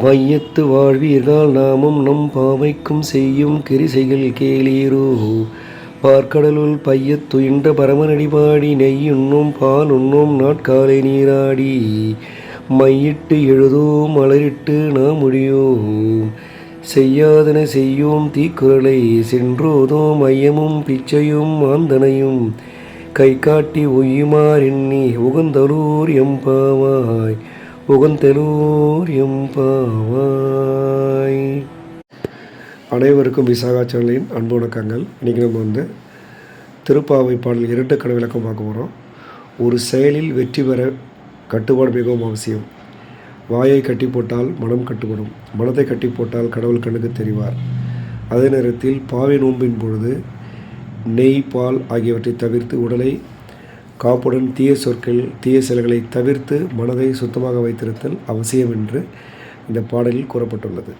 வையத்து வாழ்வீர்கள் நாமும் நம் பாவைக்கும் செய்யும் கிரிசைகள் கேளீரோ. பார்க்கடலுள் பையத் துயின்ற பரமனடி பாடி நெய்யுண்ணும் பால் உண்ணும் நாட்காலை நீராடி. மையிட்டு எழுதோம் மலரிட்டு நாம் முடியோம் செய்யாதன செய்யோம் தீக்குறளை சென்றோதோம் ஐயமும் பிச்சையும் ஆந்தனையும் கை காட்டி ஒய்யுமார் உகந்தலூர் எம்பாவாய் உகந்தலூர் எம்பாவாய் அனைவருக்கும் விசாகா சேனலின் அன்பு வணக்கங்கள். இன்றைக்கி நம்ம வந்து திருப்பாவை பாடல் இரண்டு கடை விளக்கம் பார்க்க போகிறோம் ஒரு செயலில் வெற்றி பெற கட்டுப்பாடு மிகவும் அவசியம். வாயை கட்டி போட்டால் மனம் கட்டுப்படும். மனத்தை கட்டி போட்டால் கடவுள் கண்ணுக்கு தெரிவார். அதே நேரத்தில் பாவை நோன்பின் பொழுது நெய் பால் ஆகியவற்றை தவிர்த்து உடலை காப்புடன் தீய சொற்கள் தீய செயல்களை தவிர்த்து மனதை சுத்தமாக வைத்திருத்தல் அவசியம் என்று இந்த பாடலில் கூறப்பட்டுள்ளது.